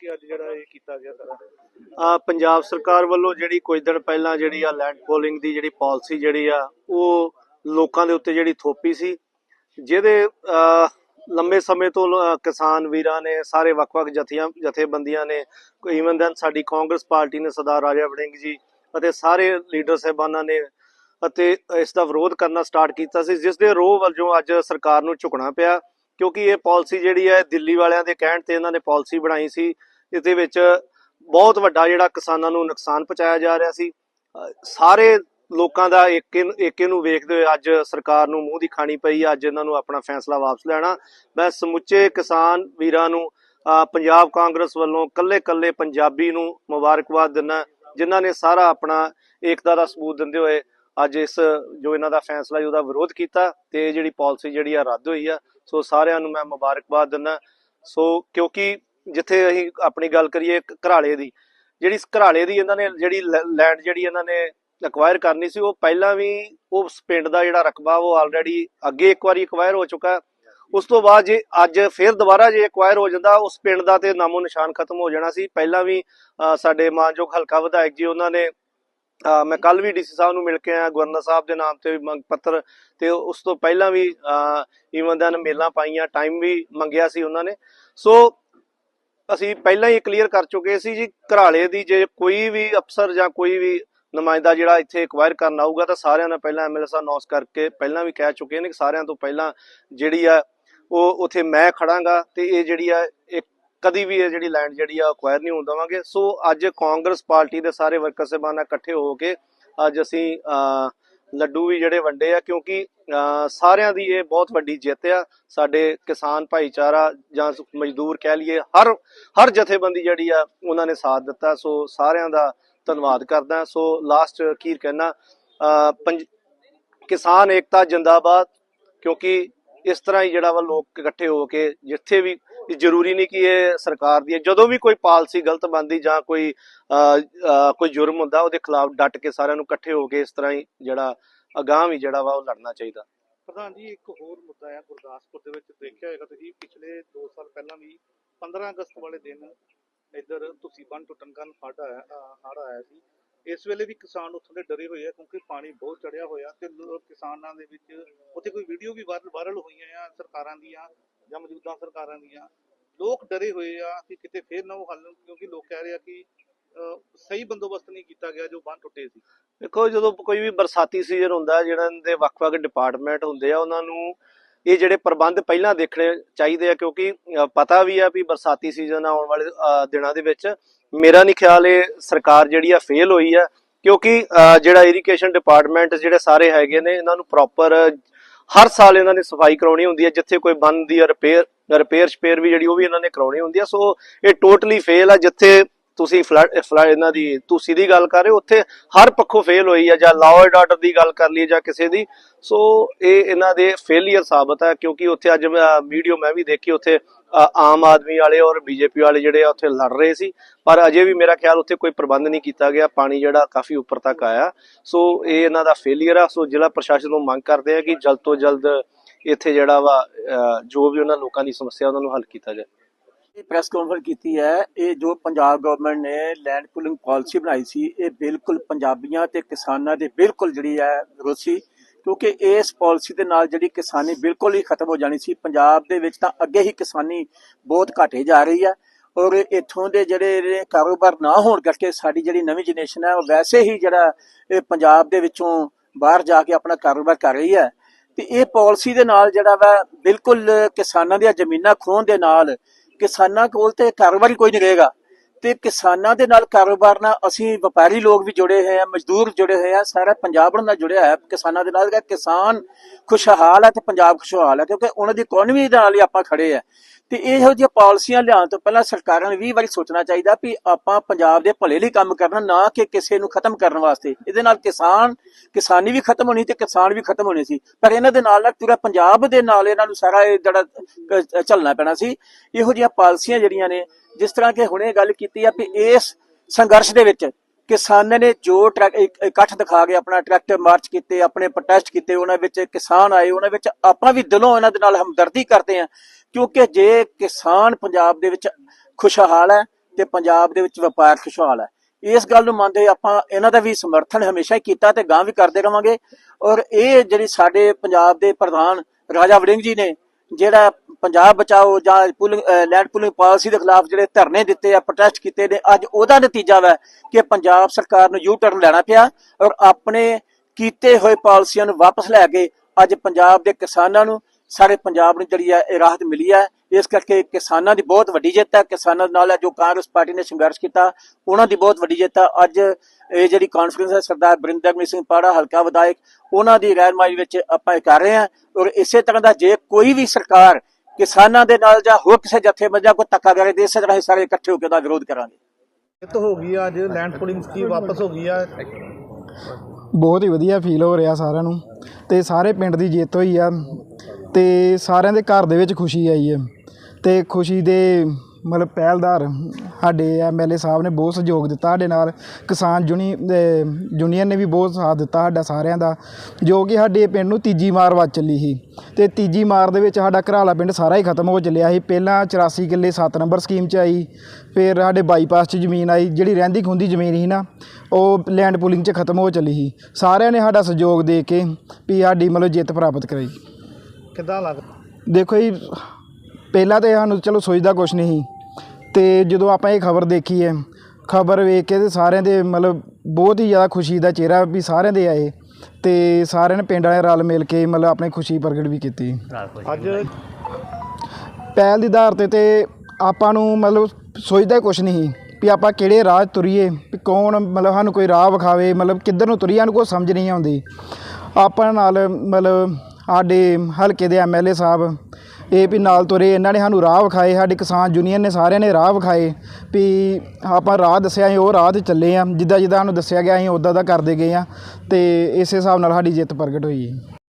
ਕੇ ਅੱਜ ਜਿਹੜਾ ਇਹ ਕੀਤਾ ਗਿਆ ਸਾਰਾ? ਆ, ਪੰਜਾਬ ਸਰਕਾਰ ਵੱਲੋਂ ਜਿਹੜੀ ਕੁਝ ਦਿਨ ਪਹਿਲਾਂ ਜਿਹੜੀ ਆ ਲੈਂਡ ਪੋਲਿੰਗ ਦੀ ਜਿਹੜੀ ਪਾਲਿਸੀ ਜਿਹੜੀ ਆ, ਉਹ ਲੋਕਾਂ ਦੇ ਉੱਤੇ ਜਿਹੜੀ ਥੋਪੀ ਸੀ, ਜਿਹਦੇ ਲੰਬੇ ਸਮੇਂ ਤੋਂ ਲ- ਕਿਸਾਨ ਵੀਰਾਂ ਨੇ, ਸਾਰੇ ਵੱਖ-ਵੱਖ ਜਥੀਆਂ, ਜਥੇਬੰਦੀਆਂ ਨੇ ਇਵਨ ਦੈਨ ਸਾਡੀ ਕਾਂਗਰਸ ਪਾਰਟੀ ਨੇ ਸਰਦਾਰ ਰਾਜਾ ਵੜਿੰਗ ਜੀ ਅਤੇ ਸਾਰੇ ਲੀਡਰ ਸਾਹਿਬਾਨਾਂ ਨੇ ਅਤੇ ਇਸ ਦਾ ਵਿਰੋਧ ਕਰਨਾ ਸਟਾਰਟ ਕੀਤਾ ਸੀ, ਜਿਸ ਦੇ ਰੋਹ ਵਜੋਂ ਅੱਜ ਸਰਕਾਰ ਨੂੰ ਝੁਕਣਾ ਪਿਆ, ਕਿਉਂਕਿ ਇਹ ਪਾਲਿਸੀ ਜਿਹੜੀ ਹੈ, ਦਿੱਲੀ ਵਾਲਿਆਂ ਦੇ ਕਹਿਣ ਤੇ ਇਹਨਾਂ ਨੇ ਪਾਲਿਸੀ ਬਣਾਈ ਸੀ ਇਸ ਦੇ ਵਿੱਚ ਬਹੁਤ ਵੱਡਾ ਜਿਹੜਾ ਕਿਸਾਨਾਂ ਨੂੰ ਨੁਕਸਾਨ ਪਹੁੰਚਾਇਆ ਜਾ ਰਿਹਾ ਸੀ। ਸਾਰੇ ਲੋਕਾਂ ਦਾ ਏਕੇ ਨੂੰ- ਏਕੇ ਨੂੰ ਵੇਖਦੇ ਹੋਏ ਅੱਜ ਸਰਕਾਰ ਨੂੰ ਮੂੰਹ ਦੀ ਖਾਣੀ ਪਈ, ਅੱਜ ਇਹਨਾਂ ਨੂੰ ਆਪਣਾ ਫੈਸਲਾ ਵਾਪਸ ਲੈਣਾ। ਮੈਂ ਸਮੁੱਚੇ ਕਿਸਾਨ ਵੀਰਾਂ ਨੂੰ ਪੰਜਾਬ ਕਾਂਗਰਸ ਵੱਲੋਂ ਕੱਲੇ-ਕੱਲੇ ਪੰਜਾਬੀ ਨੂੰ ਮੁਬਾਰਕਬਾਦ ਦਿੰਦਾ, ਜਿਨ੍ਹਾਂ ਨੇ ਸਾਰਾ ਆਪਣਾ ਏਕਤਾ ਦਾ ਸਬੂਤ ਦਿੰਦੇ ਹੋਏ ਅੱਜ ਇਸ ਜੋ ਇਹਨਾਂ ਦਾ ਫੈਸਲਾ ਹੈ ਉਹਦਾ ਵਿਰੋਧ ਕੀਤਾ ਤੇ ਇਹ ਜਿਹੜੀ ਪਾਲਿਸੀ ਜਿਹੜੀ ਆ ਰੱਦ ਹੋਈ ਆ, ਸੋ ਸਾਰਿਆਂ ਨੂੰ ਮੈਂ ਮੁਬਾਰਕਬਾਦ ਦਿੰਦਾ। ਸੋ ਕਿਉਂਕਿ ਜਿੱਥੇ ਅਸੀਂ ਆਪਣੀ ਗੱਲ ਕਰੀਏ ਘਰਾਲੇ ਦੀ, ਜਿਹੜੀ ਘਰਾਲੇ ਦੀ ਇਹਨਾਂ ਨੇ ਜਿਹੜੀ ਲੈਂਡ ਜਿਹੜੀ ਇਹਨਾਂ ਨੇ ਐਕਵਾਇਰ ਕਰਨੀ ਸੀ, ਉਹ ਪਹਿਲਾਂ ਵੀ ਉਸ ਪਿੰਡ ਦਾ ਜਿਹੜਾ ਰਕਬਾ, ਉਹ ਆਲਰੇਡੀ ਅੱਗੇ ਇੱਕ ਵਾਰੀ ਐਕਵਾਇਰ ਹੋ ਚੁੱਕਾ। ਉਸ ਤੋਂ ਬਾਅਦ ਜੇ ਅੱਜ ਫਿਰ ਦੁਬਾਰਾ ਜੇ ਐਕਵਾਇਰ ਹੋ ਜਾਂਦਾ, ਉਸ ਪਿੰਡ ਦਾ ਤੇ ਨਾਮੋ ਨਿਸ਼ਾਨ ਖਤਮ ਹੋ ਜਾਣਾ ਸੀ। ਪਹਿਲਾਂ ਵੀ ਸਾਡੇ ਮਾਨਯੋਗ ਹਲਕਾ ਵਿਧਾਇਕ ਜੀ ਉਹਨਾਂ ਨੇ ਮੈਂ ਕੱਲ ਵੀ ਡੀਸੀ ਸਾਹਿਬ ਨੂੰ ਮਿਲ ਕੇ ਆਇਆ, ਗਵਰਨਰ ਸਾਹਿਬ ਦੇ ਨਾਮ ਤੇ ਵੀ ਮੰਗ ਪੱਤਰ, ਤੇ ਉਸ ਤੋਂ ਪਹਿਲਾਂ ਵੀ ਈਵਨ ਦਨ ਮੇਲਾਂ ਪਾਈਆਂ ਟਾਈਮ ਵੀ ਮੰਗਿਆ ਸੀ ਉਹਨਾਂ ਨੇ। ਸੋ ਅਸੀਂ ਪਹਿਲਾਂ ਹੀ ਕਲੀਅਰ ਕਰ ਚੁੱਕੇ ਸੀ ਜੀ, ਘਰਾਲੇ ਦੀ ਜੇ ਕੋਈ ਵੀ ਅਫਸਰ ਜਾਂ ਕੋਈ ਵੀ ਨੁਮਾਇੰਦਾ ਜਿਹੜਾ ਇੱਥੇ ਐਕਵਾਇਰ ਕਰਨ ਆਊਗਾ ਤਾਂ ਸਾਰਿਆਂ ਨਾਲ ਪਹਿਲਾਂ ਐਮਐਲਏ ਸਾਹਿਬ ਅਨਾਉਂਸ ਕਰਕੇ ਪਹਿਲਾਂ ਵੀ ਕਹਿ ਚੁੱਕੇ ਨੇ ਕਿ ਸਾਰਿਆਂ ਤੋਂ ਪਹਿਲਾਂ ਜਿਹੜੀ ਆ, ਉਹ ਉਥੇ ਮੈਂ ਖੜਾਂਗਾ ਤੇ ਇਹ ਜਿਹੜੀ ਆ, ਇਹ ਕਦੀ ਵੀ ਇਹ ਜਿਹੜੀ ਲੈਂਡ ਜਿਹੜੀ ਆ ਐਕਵਾਇਰ ਨਹੀਂ ਹੋਣ ਦੇਵਾਂਗੇ। ਸੋ ਅੱਜ ਕਾਂਗਰਸ ਪਾਰਟੀ ਦੇ ਸਾਰੇ ਵਰਕਰ ਸਹਿਬਾਨਾਂ ਇਕੱਠੇ ਹੋ ਕੇ ਅੱਜ ਅਸੀਂ ਲੱਡੂ ਵੀ ਜਿਹੜੇ ਵੰਡੇ ਆ, ਕਿਉਂਕਿ ਸਾਰਿਆਂ ਦੀ ਇਹ ਬਹੁਤ ਵੱਡੀ ਜਿੱਤ ਆ। ਸਾਡੇ ਕਿਸਾਨ ਭਾਈਚਾਰਾ ਜਾਂ ਮਜ਼ਦੂਰ ਕਹਿ ਲਈਏ, ਹਰ ਹਰ ਜਥੇਬੰਦੀ ਜਿਹੜੀ ਆ, ਉਹਨਾਂ ਨੇ ਸਾਥ ਦਿੱਤਾ। ਸੋ ਸਾਰਿਆਂ ਦਾ ਧੰਨਵਾਦ ਕਰਦਾ। ਸੋ ਲਾਸਟ ਅਖੀਰ ਕਹਿਣਾ ਪੰਜ- ਕਿਸਾਨ ਏਕਤਾ ਜਿੰਦਾਬਾਦ, ਕਿਉਂਕਿ ਇਸ ਤਰ੍ਹਾਂ ਹੀ ਜਿਹੜਾ ਵਾ ਲੋਕ ਇਕੱਠੇ ਹੋ ਕੇ ਜਿੱਥੇ ਵੀ ਜ਼ਰੂਰੀ ਨਹੀਂ ਕਿ ਇਹ ਸਰਕਾਰ ਦੀ ਹੈ। ਜਦੋਂ ਵੀ ਕੋਈ ਪਾਲਿਸੀ ਗਲਤ ਬਣਦੀ ਜਾਂ ਕੋਈ ਕੋਈ ਜੁਰਮ ਹੁੰਦਾ, ਉਹਦੇ ਖਿਲਾਫ ਡਟ ਕੇ ਸਾਰਿਆਂ ਨੂੰ ਇਕੱਠੇ ਹੋ ਕੇ ਇਸ ਤਰ੍ਹਾਂ ਹੀ ਜਿਹੜਾ ਅਗਾਂਹ ਵੀ ਜਿਹੜਾ ਵਾ ਉਹ ਲੜਨਾ ਚਾਹੀਦਾ। ਪ੍ਰਧਾਨ ਜੀ, ਇੱਕ ਹੋਰ ਮੁੱਦਾ ਹੈ ਗੁਰਦਾਸਪੁਰ ਦੇ ਵਿੱਚ ਦੇਖਿਆ ਹੋਵੇਗਾ ਤੁਸੀਂ, ਪਿਛਲੇ 2 ਸਾਲ ਪਹਿਲਾਂ ਵੀ 15 ਅਗਸਤ ਵਾਲੇ ਦਿਨ ਇੱਧਰ ਤੁਸੀਂ ਬੰਨ ਟੁੱਟਣ ਕਾਰਨ ਹੜ੍ਹ ਆਇਆ ਆਇਆ ਸੀ। ਇਸ ਵੇਲੇ ਵੀ ਕਿਸਾਨ ਉੱਥੋਂ ਦੇ ਡਰੇ ਹੋਏ ਆ ਕਿਉਂਕਿ ਪਾਣੀ ਬਹੁਤ ਚੜਿਆ ਹੋਇਆ ਤੇ ਕਿਸਾਨਾਂ ਦੇ ਵਿੱਚ ਉੱਥੇ ਕੋਈ ਵੀਡੀਓ ਵੀ ਵਾਇਰਲ ਵਾਇਰਲ ਹੋਈਆਂ ਆ, ਸਰਕਾਰਾਂ ਦੀਆਂ। ਜਾਂ ਮੌਜੂਦਾ ਸਰਕਾਰਾਂ ਦੀਆਂ ਲੋਕ ਡਰੇ ਹੋਏ ਆ ਕਿ ਕਿਤੇ ਫੇਰ ਨਾ ਉਹ ਹੱਲ ਕਿਉਂਕਿ ਲੋਕ ਕਹਿ ਰਹੇ ਆ ਕਿ ਸਹੀ ਬੰਦੋਬਸਤ ਨਹੀਂ ਕੀਤਾ ਗਿਆ ਜੋ ਬੰਨ ਟੁੱਟੇ ਸੀ। ਦੇਖੋ ਜਦੋਂ ਕੋਈ ਵੀ ਬਰਸਾਤੀ ਸੀਜ਼ਨ ਹੁੰਦਾ ਹੈ, ਦੇ ਵੱਖ-ਵੱਖ ਡਿਪਾਰਟਮੈਂਟ ਹੁੰਦੇ ਆ ਉਹਨਾਂ ਨੂੰ ਇਹ ਜਿਹੜੇ ਪ੍ਰਬੰਧ ਪਹਿਲਾਂ ਦੇਖਣੇ ਚਾਹੀਦੇ ਆ ਕਿਉਂਕਿ ਪਤਾ ਵੀ ਆ ਵੀ ਬਰਸਾਤੀ ਸੀਜ਼ਨ ਆਉਣ ਵਾਲੇ ਦਿਨਾਂ ਦੇ ਵਿੱਚ ਮੇਰਾ ਨਹੀਂ ਖਿਆਲ ਇਹ ਸਰਕਾਰ ਜਿਹੜੀ ਆ ਫੇਲ ਹੋਈ ਆ ਕਿਉਂਕਿ ਜਿਹੜਾ ਇਰੀਗੇਸ਼ਨ ਡਿਪਾਰਟਮੈਂਟ ਜਿਹੜੇ ਸਾਰੇ ਹੈਗੇ ਨੇ ਇਹਨਾਂ ਨੂੰ ਪ੍ਰੋਪਰ ਹਰ ਸਾਲ ਇਹਨਾਂ ਨੇ ਸਫ਼ਾਈ ਕਰਾਉਣੀ ਹੁੰਦੀ ਹੈ, ਜਿੱਥੇ ਕੋਈ ਬੰਦ ਦੀ ਰਿਪੇਅਰ ਰਿਪੇਅਰ ਸਪੇਅਰ ਵੀ ਜਿਹੜੀ ਉਹ ਵੀ ਇਹਨਾਂ ਨੇ ਕਰਾਉਣੀ ਹੁੰਦੀ ਆ ਸੋ ਇਹ ਟੋਟਲੀ ਫੇਲ ਆ, ਜਿੱਥੇ ਤੁਸੀਂ ਫਲੱਡ ਇਹਨਾਂ ਦੀ ਤੁਸੀਂ ਦੀ ਗੱਲ ਕਰ ਰਹੇ ਹੋ, ਉੱਥੇ ਹਰ ਪੱਖੋਂ ਫੇਲ ਹੋਈ ਆ, ਜਾਂ ਲਾਅ ਐਂਡ ਆਰਡਰ ਦੀ ਗੱਲ ਕਰ ਲਈਏ ਜਾਂ ਕਿਸੇ ਦੀ। ਸੋ ਇਹ ਇਹਨਾਂ ਦੇ ਫੇਲਿਅਰ ਸਾਬਤ ਹੈ ਕਿਉਂਕਿ ਉੱਥੇ ਅੱਜ ਵੀਡੀਓ ਮੈਂ ਵੀ ਦੇਖੀ, ਉੱਥੇ ਆਮ ਆਦਮੀ ਵਾਲੇ ਔਰ ਬੀਜੇਪੀ ਵਾਲੇ ਜਿਹੜੇ ਆ ਉੱਥੇ ਲੜ ਰਹੇ ਸੀ, ਪਰ ਅਜੇ ਵੀ ਮੇਰਾ ਖਿਆਲ ਉੱਥੇ ਕੋਈ ਪ੍ਰਬੰਧ ਨਹੀਂ ਕੀਤਾ ਗਿਆ, ਪਾਣੀ ਜਿਹੜਾ ਕਾਫੀ ਉੱਪਰ ਤੱਕ ਆਇਆ। ਸੋ ਇਹ ਇਹਨਾਂ ਦਾ ਫੇਲਿਅਰ ਆ, ਸੋ ਜ਼ਿਲ੍ਹਾ ਪ੍ਰਸ਼ਾਸਨ ਤੋਂ ਮੰਗ ਕਰਦੇ ਆ ਕਿ ਜਲਦ ਤੋਂ ਜਲਦ ਇੱਥੇ ਜਿਹੜਾ ਵਾ ਜੋ ਵੀ ਉਹਨਾਂ ਲੋਕਾਂ ਦੀ ਸਮੱਸਿਆ ਉਹਨਾਂ ਨੂੰ ਹੱਲ ਕੀਤਾ ਜਾਏ। ਇਹ ਪ੍ਰੈਸ ਕਾਨਫਰੰਸ ਕੀਤੀ ਹੈ, ਇਹ ਜੋ ਪੰਜਾਬ ਗਵਰਨਮੈਂਟ ਨੇ ਲੈਂਡ ਪੂਲਿੰਗ ਪਾਲਿਸੀ ਬਣਾਈ ਸੀ, ਇਹ ਬਿਲਕੁਲ ਪੰਜਾਬੀਆਂ ਤੇ ਕਿਸਾਨਾਂ ਦੇ ਬਿਲਕੁਲ ਜਿਹੜੀ ਹੈ ਵਿਰੋਧ ਕਿਉਂਕਿ ਇਸ ਪਾਲਿਸੀ ਦੇ ਨਾਲ ਜਿਹੜੀ ਕਿਸਾਨੀ ਬਿਲਕੁਲ ਹੀ ਖਤਮ ਹੋ ਜਾਣੀ ਸੀ। ਪੰਜਾਬ ਦੇ ਵਿੱਚ ਤਾਂ ਅੱਗੇ ਹੀ ਕਿਸਾਨੀ ਬਹੁਤ ਘਟੇ ਜਾ ਰਹੀ ਹੈ ਔਰ ਇੱਥੋਂ ਦੇ ਜਿਹੜੇ ਕਾਰੋਬਾਰ ਨਾ ਹੋਣ ਕਰਕੇ ਸਾਡੀ ਜਿਹੜੀ ਨਵੀਂ ਜਨਰੇਸ਼ਨ ਹੈ ਉਹ ਵੈਸੇ ਹੀ ਜਿਹੜਾ ਇਹ ਪੰਜਾਬ ਦੇ ਵਿੱਚੋਂ ਬਾਹਰ ਜਾ ਕੇ ਆਪਣਾ ਕਾਰੋਬਾਰ ਕਰ ਰਹੀ ਹੈ। ਤੇ ਇਹ ਪਾਲਿਸੀ ਦੇ ਨਾਲ ਜਿਹੜਾ ਵਾ ਬਿਲਕੁਲ ਕਿਸਾਨਾਂ ਦੀਆਂ ਜ਼ਮੀਨਾਂ ਖੋਹਣ ਦੇ ਨਾਲ ਕਿਸਾਨਾਂ ਕੋਲ ਤੇ ਕਾਰੋਬਾਰ ਹੀ ਕੋਈ ਨਹੀਂ ਰਹੇਗਾ। ਤੇ ਕਿਸਾਨਾਂ ਦੇ ਨਾਲ ਕਾਰੋਬਾਰ ਨਾਲ ਅਸੀਂ ਵਪਾਰੀ ਲੋਕ ਵੀ ਜੁੜੇ ਹੋਏ ਆ ਮਜ਼ਦੂਰ ਜੁੜੇ ਹੋਏ ਆ ਸਾਰਾ ਪੰਜਾਬ ਨਾਲ ਜੁੜਿਆ ਹੈ ਕਿਸਾਨਾਂ ਦੇ ਨਾਲ। ਕਿ ਕਿਸਾਨ ਖੁਸ਼ਹਾਲ ਹੈ ਤੇ ਪੰਜਾਬ ਖੁਸ਼ਹਾਲ ਹੈ ਕਿਉਂਕਿ ਉਹਨਾਂ ਦੀ ਇਕਨੋਮੀ ਦੇ ਨਾਲ ਹੀ ਆਪਾਂ ਖੜੇ ਆ। ਤੇ ਇਹੋ ਜਿਹੀਆਂ ਪਾਲਿਸੀਆਂ ਲਿਆਉਣ ਤੋਂ ਪਹਿਲਾਂ ਸਰਕਾਰਾਂ ਨੂੰ 20 ਵਾਰੀ ਸੋਚਣਾ ਚਾਹੀਦਾ ਵੀ ਆਪਾਂ ਪੰਜਾਬ ਦੇ ਭਲੇ ਲਈ ਕੰਮ ਕਰਨਾ ਨਾ ਕਿ ਕਿਸੇ ਨੂੰ ਖਤਮ ਕਰਨ ਵਾਸਤੇ। ਇਹਦੇ ਨਾਲ ਕਿਸਾਨ ਕਿਸਾਨੀ ਵੀ ਖਤਮ ਹੋਣੀ ਤੇ ਕਿਸਾਨ ਵੀ ਖਤਮ ਹੋਣੇ ਸੀ। ਪਰ ਇਹਨਾਂ ਦੇ ਨਾਲ ਨਾਲ ਪੂਰਾ ਪੰਜਾਬ ਦੇ ਨਾਲ ਇਹਨਾਂ ਨੂੰ ਸਾਰਾ ਇਹ ਜਿਹੜਾ ਅਹ, ਚੱਲਣਾ ਪੈਣਾ ਸੀ। ਇਹੋ ਜਿਹੀਆਂ ਪਾਲਿਸੀਆਂ ਜਿਹੜੀਆਂ ਨੇ ਜਿਸ ਤਰ੍ਹਾਂ ਕਿ ਹੁਣੇ ਗੱਲ ਕੀਤੀ ਆ ਵੀ ਇਸ ਸੰਘਰਸ਼ ਦੇ ਵਿੱਚ ਕਿਸਾਨਾਂ ਨੇ ਜੋ ਟਰੱਕ ਇਕੱਠ ਦਿਖਾ ਕੇ ਆਪਣਾ ਟਰੈਕਟਰ ਮਾਰਚ ਕੀਤੇ, ਆਪਣੇ ਪ੍ਰੋਟੈਸਟ ਕੀਤੇ, ਉਹਨਾਂ ਵਿੱਚ ਕਿਸਾਨ ਆਏ, ਉਹਨਾਂ ਵਿੱਚ ਆਪਾਂ ਵੀ ਦਿਲੋਂ ਇਹਨਾਂ ਦੇ ਨਾਲ ਹਮਦਰਦੀ ਕਰਦੇ ਆ ਕਿਉਂਕਿ ਜੇ ਕਿਸਾਨ ਪੰਜਾਬ ਦੇ ਵਿੱਚ ਖੁਸ਼ਹਾਲ ਹੈ ਤੇ ਪੰਜਾਬ ਦੇ ਵਿੱਚ ਵਪਾਰ ਖੁਸ਼ਹਾਲ ਹੈ। ਇਸ ਗੱਲ ਨੂੰ ਮੰਨਦੇ ਆਪਾਂ ਇਹਨਾਂ ਦਾ ਵੀ ਸਮਰਥਨ ਹਮੇਸ਼ਾ ਹੀ ਕੀਤਾ ਤੇ ਗਾਂ ਵੀ ਕਰਦੇ ਰਵਾਂਗੇ। ਔਰ ਇਹ ਜਿਹੜੀ ਸਾਡੇ ਪੰਜਾਬ ਦੇ ਪ੍ਰਧਾਨ ਰਾਜਾ ਵੜਿੰਗ ਜੀ ਨੇ, ਜਿਹੜਾ ਪੰਜਾਬ ਬਚਾਓ ਜਾਂ ਪੁਲਿੰਗ ਲੈਂਡ ਪੁਲਿੰਗ ਪਾਲਿਸੀ ਦੇ ਖਿਲਾਫ ਜਿਹੜੇ ਧਰਨੇ ਦਿੱਤੇ ਆ ਪ੍ਰੋਟੈਸਟ ਕੀਤੇ ਨੇ, ਅੱਜ ਉਹਦਾ ਨਤੀਜਾ ਵਾ ਕਿ ਪੰਜਾਬ ਸਰਕਾਰ ਨੂੰ ਯੂ ਟਰਨ ਲੈਣਾ ਪਿਆ ਔਰ ਆਪਣੇ ਕੀਤੇ ਹੋਏ ਪਾਲਿਸੀਆਂ ਨੂੰ ਵਾਪਸ ਲੈ ਕੇ ਅੱਜ ਪੰਜਾਬ ਦੇ ਕਿਸਾਨਾਂ ਨੂੰ ਸਾਰੇ ਪੰਜਾਬ ਨੂੰ ਜਿਹੜੀ ਹੈ ਇਹ ਰਾਹਤ ਮਿਲੀ ਹੈ ਇਸ ਕਰਕੇ ਕਿਸਾਨਾਂ ਦੀ ਬਹੁਤ ਵੱਡੀ ਜਿੱਤ ਹੈ ਕਿਸਾਨਾਂ ਦੇ ਨਾਲ ਜੋ ਕਾਂਗਰਸ ਪਾਰਟੀ ਨੇ ਸੰਘਰਸ਼ ਕੀਤਾ, ਉਹਨਾਂ ਦੀ ਬਹੁਤ ਵੱਡੀ ਜਿੱਤ ਹੈ ਅੱਜ ਇਹ ਜਿਹੜੀ ਕਾਨਫਰੰਸ ਹੈ, ਸਰਦਾਰ ਬਰਿੰਦਰ ਸਿੰਘ ਪਾੜਾ, ਹਲਕਾ ਵਿਧਾਇਕ, ਉਹਨਾਂ ਦੀ ਰਹਿਨਮਾਈ ਵਿੱਚ ਆਪਾਂ ਇਹ ਕਰ ਰਹੇ ਹਾਂ ਔਰ ਇਸੇ ਤਰ੍ਹਾਂ ਦਾ ਜੇ ਕੋਈ ਵੀ ਸਰਕਾਰ ਕਿਸਾਨਾਂ ਦੇ ਨਾਲ ਜਾਂ ਹੋਰ ਕਿਸੇ ਜਥੇਬੰਦੀਆਂ ਕੋਈ ਧੱਕਾ ਕਰੇ ਤੇ ਇਸੇ ਤਰ੍ਹਾਂ ਹੀ ਸਾਰੇ ਇਕੱਠੇ ਹੋ ਕੇ ਉਹਦਾ ਵਿਰੋਧ ਕਰਾਂਗੇ। ਜਿੱਤ ਹੋ ਗਈ ਆ ਅੱਜ ਲੈਂਡ ਪੁਲਿੰਗ ਸਕੀਮ ਵਾਪਸ ਹੋ ਗਈ ਆ। ਬਹੁਤ ਹੀ ਵਧੀਆ ਫੀਲ ਹੋ ਰਿਹਾ ਸਾਰਿਆਂ ਨੂੰ। ਤੇ ਸਾਰੇ ਪਿੰਡ ਦੀ ਜਿੱਤ ਹੋਈ ਆ। ਤੇ ਸਾਰਿਆਂ ਦੇ ਘਰ ਦੇ ਵਿੱਚ ਖੁਸ਼ੀ ਆਈ ਹੈ ਤੇ ਖੁਸ਼ੀ ਦੇ ਮਤਲਬ ਪਹਿਲਦਾਰ ਸਾਡੇ ਐਮਐਲਏ ਸਾਹਿਬ ਨੇ ਬਹੁਤ ਸਹਿਯੋਗ ਦਿੱਤਾ ਸਾਡੇ ਨਾਲ। ਕਿਸਾਨ ਯੂਨੀ ਯੂਨੀਅਨ ਨੇ ਵੀ ਬਹੁਤ ਸਾਥ ਦਿੱਤਾ ਸਾਡਾ ਸਾਰਿਆਂ ਦਾ ਜੋ ਕਿ ਸਾਡੇ ਪਿੰਡ ਨੂੰ ਤੀਜੀ ਮਾਰ ਵੱਜ ਚੱਲੀ ਸੀ। ਤੇ ਤੀਜੀ ਮਾਰ ਦੇ ਵਿੱਚ ਸਾਡਾ ਘਰਾਲਾ ਪਿੰਡ ਸਾਰਾ ਹੀ ਖਤਮ ਹੋ ਚੱਲਿਆ ਸੀ। ਪਹਿਲਾਂ 84 ਕਿੱਲੇ 7 ਨੰਬਰ ਸਕੀਮ 'ਚ ਆਈ ਫਿਰ ਸਾਡੇ ਬਾਈਪਾਸ 'ਚ ਜ਼ਮੀਨ ਆਈ ਜਿਹੜੀ ਰਹਿੰਦੀ ਖੁੰਦੀ ਜ਼ਮੀਨ ਸੀ ਨਾ ਉਹ ਲੈਂਡ ਪੂਲਿੰਗ 'ਚ ਖਤਮ ਹੋ ਚੱਲੀ ਸੀ। ਸਾਰਿਆਂ ਨੇ ਸਾਡਾ ਸਹਿਯੋਗ ਦੇ ਕੇ ਵੀ ਸਾਡੀ ਮਤਲਬ ਜਿੱਤ ਪ੍ਰਾਪਤ ਕਰਾਈ। ਕਿੱਦਾਂ ਲੱਗਦਾ? ਦੇਖੋ ਜੀ ਪਹਿਲਾਂ ਤੇ ਸਾਨੂੰ ਚਲੋ ਸੋਚਦਾ ਕੁਛ ਨਹੀਂ ਸੀ। ਤੇ ਜਦੋਂ ਆਪਾਂ ਇਹ ਖਬਰ ਦੇਖੀ ਹੈ ਖਬਰ ਵੇਖ ਕੇ ਤੇ ਸਾਰਿਆਂ ਦੇ ਮਤਲਬ ਬਹੁਤ ਹੀ ਜ਼ਿਆਦਾ ਖੁਸ਼ੀ ਦਾ ਚਿਹਰਾ ਵੀ ਸਾਰਿਆਂ ਦੇ ਆਏ। ਤੇ ਸਾਰਿਆਂ ਨੇ ਪਿੰਡ ਵਾਲੇ ਰਲ ਮਿਲ ਕੇ ਮਤਲਬ ਆਪਣੀ ਖੁਸ਼ੀ ਪ੍ਰਗਟ ਵੀ ਕੀਤੀ। ਅੱਜ ਪਹਿਲ ਦੀ ਆਧਾਰ ਤੇ ਤੇ ਆਪਾਂ ਨੂੰ ਮਤਲਬ ਸੋਚਦਾ ਹੀ ਕੁਛ ਨਹੀਂ ਵੀ ਆਪਾਂ ਕਿਹੜੇ ਰਾਹ 'ਚ ਤੁਰੀਏ ਵੀ ਕੌਣ ਮਤਲਬ ਸਾਨੂੰ ਕੋਈ ਰਾਹ ਵਿਖਾਵੇ ਮਤਲਬ ਕਿੱਧਰ ਨੂੰ ਤੁਰੀਏ ਸਾਨੂੰ ਕੋਈ ਸਮਝ ਨਹੀਂ ਆਉਂਦੀ। ਆਪਾਂ ਨਾਲ ਮਤਲਬ ਸਾਡੇ ਹਲਕੇ ਦੇ ਐਮਐਲਏ ਸਾਹਿਬ ਇਹ ਵੀ ਨਾਲ ਤੁਰੇ, ਇਹਨਾਂ ਨੇ ਸਾਨੂੰ ਰਾਹ ਵਿਖਾਏ, ਸਾਡੇ ਕਿਸਾਨ ਯੂਨੀਅਨ ਨੇ ਸਾਰਿਆਂ ਨੇ ਰਾਹ ਵਿਖਾਏ ਵੀ ਆਪਾਂ ਰਾਹ ਦੱਸਿਆ ਅਸੀਂ ਉਹ ਰਾਹ ਤੇ ਚੱਲੇ ਆ ਜਿੱਦਾਂ ਜਿੱਦਾਂ ਸਾਨੂੰ ਦੱਸਿਆ ਗਿਆ ਅਸੀਂ ਉਦਾਂ ਦਾ ਕਰਦੇ ਗਏ ਆ ਤੇ ਇਸੇ ਹਿਸਾਬ ਨਾਲ ਸਾਡੀ ਜਿੱਤ ਪ੍ਰਗਟ ਹੋਈ